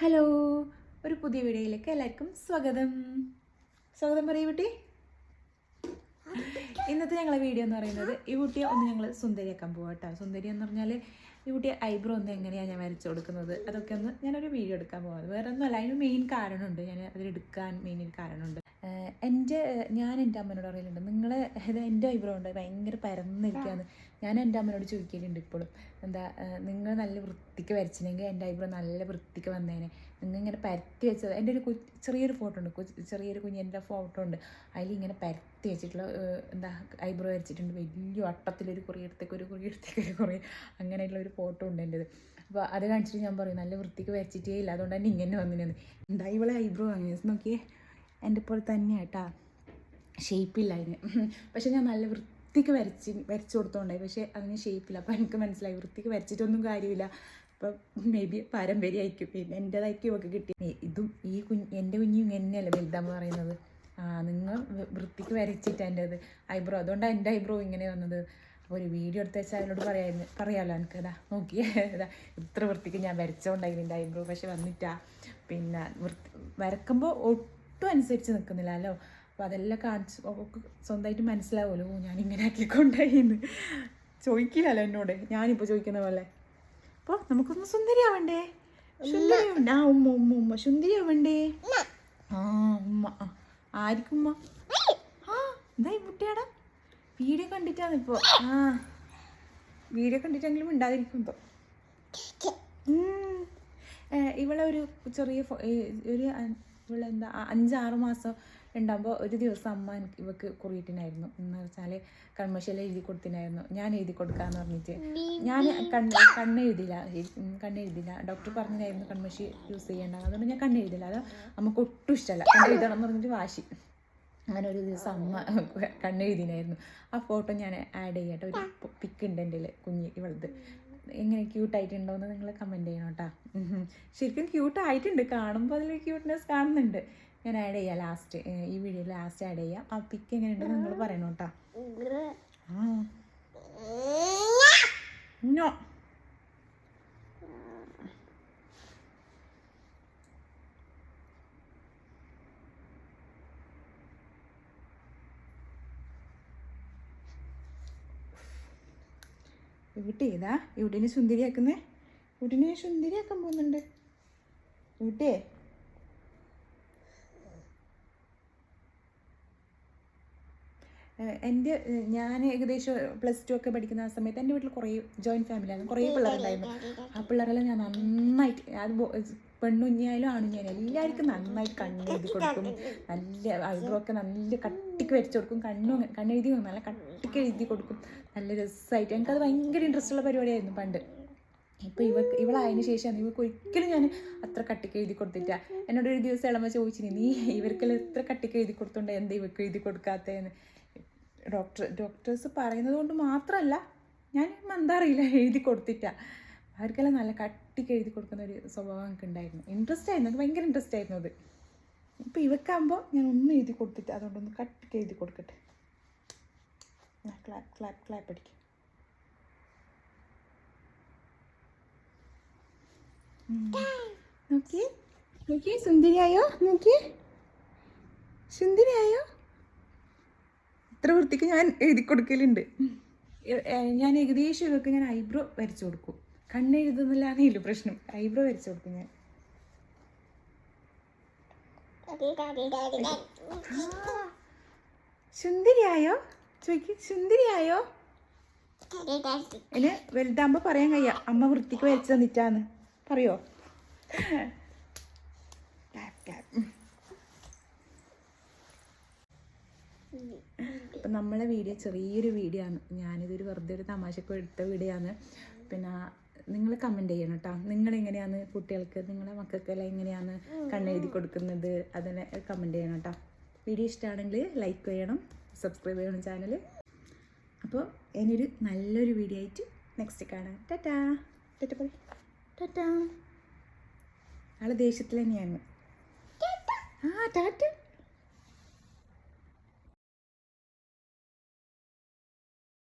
Hello ഒരു പുതിയ വീഡിയോയിലേക്ക് എല്ലാവർക്കും സ്വാഗതം. സ്വാഗതം പറയൂ കുട്ടി. ഇന്നത്തെ ഞങ്ങളെ വീഡിയോ എന്ന് പറയുന്നത് ഈ കുട്ടിയെ ഒന്ന് ഞങ്ങൾ സുന്ദരിയാക്കാൻ പോകാം കേട്ടോ സുന്ദരി എന്ന് പറഞ്ഞാൽ ഈ കുട്ടി ഐബ്രോ ഒന്ന് എങ്ങനെയാണ് ഞാൻ വരച്ചു കൊടുക്കുന്നത്? അതൊക്കെ ഒന്ന് ഞാനൊരു വീഡിയോ എടുക്കാൻ പോകുന്നത് വേറെ ഒന്നുമല്ല അതിന് മെയിൻ കാരണമുണ്ട്. ഞാൻ അതിലെടുക്കാൻ മെയിൻ ഒരു കാരണമുണ്ട്. എന്റെ ഞാൻ എന്റെ അമ്മനോട് പറയലുണ്ട് നിങ്ങൾ ഇത് എന്റെ ഐബ്രോ ഉണ്ട് ഭയങ്കര പരന്നിരിക്കുകയാണ് ഞാൻ എന്റെ അമ്മനോട് ചോദിക്കലുണ്ട് ഇപ്പോഴും. എന്താ നിങ്ങൾ നല്ല വൃത്തിക്ക് വരച്ചില്ലെങ്കിൽ എന്റെ ഐബ്രോ നല്ല വൃത്തിക്ക് വന്നേനെ. നിങ്ങൾ ഇങ്ങനെ പരത്തി വെച്ചത്. എന്റെ ഒരു ചെറിയൊരു ഫോട്ടോ ഉണ്ട് ചെറിയൊരു കുഞ്ഞിന്റെ ഫോട്ടോ ഉണ്ട്. അതിൽ ഇങ്ങനെ പരത്തി വെച്ചിട്ടുള്ള എന്താ ഐബ്രോ വരച്ചിട്ടുണ്ട്. വലിയ വട്ടത്തിലൊരു കുറി എടുത്തേക്ക് ഒരു കുറി എടുത്തേക്ക് ഒരു കുറി. അങ്ങനെയുള്ള ഒരു ഫോട്ടോ ഉണ്ട് എന്റെത് അപ്പോൾ അത് കാണിച്ചിട്ട് ഞാൻ പറയും നല്ല വൃത്തിക്ക് വരച്ചിട്ടേ ഇല്ല. അതുകൊണ്ട് തന്നെ ഇങ്ങനെ വന്നിരുന്നത് എന്താ ഇവളെ ഐബ്രോ അങ്ങനെ? നോക്കിയേ. എന്റെ പോലെ തന്നെയാട്ടാ ഷേപ്പില്ല അതിന്. പക്ഷെ ഞാൻ നല്ല വൃത്തിക്ക് വരച്ച് വരച്ചു കൊടുത്തോണ്ടായി. പക്ഷേ അതിന് ഷേപ്പില്ല അപ്പോൾ എനിക്ക് മനസ്സിലായി. വൃത്തിക്ക് വരച്ചിട്ടൊന്നും കാര്യമില്ല. അപ്പം മേ ബി പാരമ്പര്യമായിരിക്കും. പിന്നെ എന്റേതായിരിക്കും ഇവക്ക് കിട്ടി. ഇതും ഈ കുഞ്ഞ് എന്റെ കുഞ്ഞും ഇങ്ങനെയല്ലേ വലുതാന്ന് പറയുന്നത്. നിങ്ങൾ വൃത്തിക്ക് വൃത്തിക്ക് വരച്ചിട്ട് എന്റേത് ഐബ്രോ അതുകൊണ്ടാണ് എന്റെ ഐബ്രോ ഇങ്ങനെ വന്നത്. അപ്പോൾ ഒരു വീഡിയോ എടുത്ത് വെച്ചാൽ അതിനോട് പറയാമായിരുന്നു പറയാമല്ലോ എനിക്ക് അതാ നോക്കിയേ. ഇതാ ഇത്ര വൃത്തിക്ക് ഞാൻ വരച്ചോണ്ടായിരുന്നു എന്റെ ഐബ്രോ. പക്ഷെ വന്നിട്ടാ. പിന്നെ വൃത്തി വരക്കുമ്പോൾ ഒട്ടും അനുസരിച്ച് നിൽക്കുന്നില്ലല്ലോ അപ്പോൾ അതെല്ലാം കാണിച്ച് സ്വന്തമായിട്ട് മനസ്സിലാവുമല്ലോ. ഓ ഞാൻ ഇങ്ങനെ ആക്കിക്കൊണ്ടായിന്ന്. ചോദിക്കില്ലല്ലോ എന്നോട്. ഞാനിപ്പോൾ ചോദിക്കുന്ന പോലെ. അപ്പോൾ നമുക്കൊന്ന് സുന്ദരിയാവണ്ടേ? സുന്ദരിയാവണ്ടേ? ആ ഉമ്മ ഉമ്മ ഉമ്മ. സുന്ദരിയാവണ്ടേ? ആ ഉമ്മ. ആ ആയിരിക്കും ഉമ്മ ആ എന്തായി മുട്ടിയാടാ? വീഡിയോ കണ്ടിട്ടാണ് ഇപ്പോൾ ആ. വീഡിയോ കണ്ടിട്ടെങ്കിലും ഉണ്ടാതിരിക്കും ഇപ്പോൾ. ഇവളെ ഒരു ചെറിയ ഒരു ഇവളെന്താ അഞ്ചാറ് മാസം ഉണ്ടാകുമ്പോൾ ഒരു ദിവസം അമ്മ എനിക്ക് ഇവക്ക് കുറിയിട്ടിനായിരുന്നു എന്ന് വെച്ചാൽ കൺമശിയിൽ എഴുതി കൊടുത്തിനായിരുന്നു ഞാൻ എഴുതി കൊടുക്കാന്ന് പറഞ്ഞിട്ട്. ഞാൻ കണ്ണ് കണ്ണ് എഴുതില്ല കണ്ണ് എഴുതില്ല ഡോക്ടർ പറഞ്ഞിട്ടായിരുന്നു കൺമശി യൂസ് ചെയ്യേണ്ട. അതുകൊണ്ട് ഞാൻ കണ്ണ് എഴുതില്ല അത് നമുക്ക് ഒട്ടും ഇഷ്ടമല്ല കണ്ണ് എഴുതണം എന്ന് പറഞ്ഞിട്ട് വാശി. അങ്ങനെ ഒരു ദിവസം അമ്മ കണ്ണെഴുതിനായിരുന്നു. ആ ഫോട്ടോ ഞാൻ ആഡ് ചെയ്യട്ടെ. ഒരു പിക്ക് ഉണ്ട് എന്റെ കുഞ്ഞ് ഇവളത്. എങ്ങനെ ക്യൂട്ടായിട്ടുണ്ടോ എന്ന് നിങ്ങൾ കമന്റ് ചെയ്യണം കേട്ടോ ശരിക്കും ക്യൂട്ട് ആയിട്ടുണ്ട്. കാണുമ്പോൾ അതിൽ ക്യൂട്ട്നെസ് കാണുന്നുണ്ട്. ഞാൻ ആഡ് ചെയ്യാം ലാസ്റ്റ് ഈ വീഡിയോ ലാസ്റ്റ് ആഡ് ചെയ്യാം. ആ പിക്ക് എങ്ങനെ എങ്ങനെയുണ്ടെന്ന് നിങ്ങൾ പറയണം കേട്ടോ ആ. ഇവിടെ ഏതാ ഇവിടെനെ സുന്ദരിയാക്കുന്നേ? ഇവിടെനെ സുന്ദരിയാക്കാൻ പോകുന്നുണ്ട്? ഇവിടെ എന്റെ ഞാൻ ഏകദേശം പ്ലസ് ടു ഒക്കെ പഠിക്കുന്ന ആ സമയത്ത് എന്റെ വീട്ടിൽ കുറേ ജോയിന്റ് ഫാമിലിയായിരുന്നു കുറേ പിള്ളേരുണ്ടായിരുന്നു. ആ പിള്ളേരെല്ലാം ഞാൻ നന്നായിട്ട് അത് പെണ്ണുഞ്ഞായാലും ആണുഞ്ഞായാലും എല്ലാവർക്കും നന്നായിട്ട് കണ്ണെഴുതി കൊടുക്കും. നല്ല ഐബ്രോ ഒക്കെ നല്ല കട്ടിക്ക് വരച്ചു കൊടുക്കും. കണ്ണും കണ്ണെഴുതി നല്ല കട്ടിക്ക് എഴുതി കൊടുക്കും. നല്ല രസമായിട്ട്. എനിക്കത് ഭയങ്കര ഇൻട്രസ്റ്റ് ഉള്ള പരിപാടിയായിരുന്നു പണ്ട്. ഇപ്പോൾ ഇവക്ക് ഇവളായതിനു ശേഷമാണ് ഇവർക്ക് ഒരിക്കലും ഞാൻ അത്ര കട്ടിക്ക് എഴുതി കൊടുത്തില്ല. എന്നോട് ഒരു ദിവസം ഇളമ ചോദിച്ചിന് നീ ഇവർക്കെല്ലാം എത്ര കട്ടിക്ക് എഴുതി കൊടുത്തോണ്ട്? എന്താ ഇവർക്ക് എഴുതി കൊടുക്കാത്തതെന്ന്? ഡോക്ടർ ഡോക്ടേഴ്സ് പറയുന്നത് കൊണ്ട് മാത്രമല്ല ഞാൻ എന്താ അറിയില്ല എഴുതി കൊടുത്തിട്ട. അവർക്കെല്ലാം നല്ല കട്ടിക്ക് എഴുതി കൊടുക്കുന്ന ഒരു സ്വഭാവം എനിക്ക് ഉണ്ടായിരുന്നു ഇൻട്രസ്റ്റ് ആയിരുന്നു എനിക്ക് ഭയങ്കര ഇൻട്രസ്റ്റ് ആയിരുന്നു അത്. ഇപ്പം ഇവക്കാകുമ്പോൾ ഞാൻ ഒന്നും എഴുതി കൊടുത്തിട്ട് അതുകൊണ്ടൊന്ന് കട്ടിക്ക് എഴുതി കൊടുക്കട്ടെ. ക്ലാപ്പ് ക്ലാപ്പ് ക്ലാപ്പ് അടിക്കും. നോക്കി നോക്കി സുന്ദരിയായോ? നോക്കി സുന്ദരിയായോ? ഇത്ര വൃത്തിക്ക് ഞാൻ എഴുതി കൊടുക്കലുണ്ട്. ഞാൻ ഏകദേശം ഇവർക്ക് ഞാൻ ഐബ്രോ വരച്ചു കൊടുക്കും. ഇല്ല പ്രശ്നം. ഐബ്രോ വരച്ചു കൊടുക്കും ഞാൻ. സുന്ദരിയായോ? ചോയ്ക്ക് സുന്ദരിയായോ? എന്നെ വലുതാകുമ്പോൾ പറയാൻ കഴിയാ അമ്മ വൃത്തിക്ക് വരച്ചു തന്നിട്ടാന്ന്. പറയോ? ടാപ്പ് അപ്പം നമ്മളെ വീഡിയോ ചെറിയൊരു വീഡിയോ ആണ്. ഞാനിതൊരു വെറുതെ ഒരു തമാശക്ക് എടുത്ത വീഡിയോ ആണ്. പിന്നെ നിങ്ങൾ കമന്റ് ചെയ്യണം കേട്ടോ നിങ്ങളെങ്ങനെയാണ് കുട്ടികൾക്ക് നിങ്ങളെ മക്കൾക്കെല്ലാം എങ്ങനെയാണ് കണ്ണെഴുതി കൊടുക്കുന്നത് അതിനെ കമന്റ് ചെയ്യണം കേട്ടോ വീഡിയോ ഇഷ്ടമാണെങ്കിൽ ലൈക്ക് ചെയ്യണം സബ്സ്ക്രൈബ് ചെയ്യണം ചാനൽ അപ്പോൾ ഇനിയൊരു നല്ലൊരു വീഡിയോ ആയിട്ട് നെക്സ്റ്റ് കാണാം. ടാറ്റാ. ടാറ്റ പറ ടാറ്റാ. ആളെ ദേഷ്യത്തിൽ തന്നെയാണ് ആ ടാറ്റ.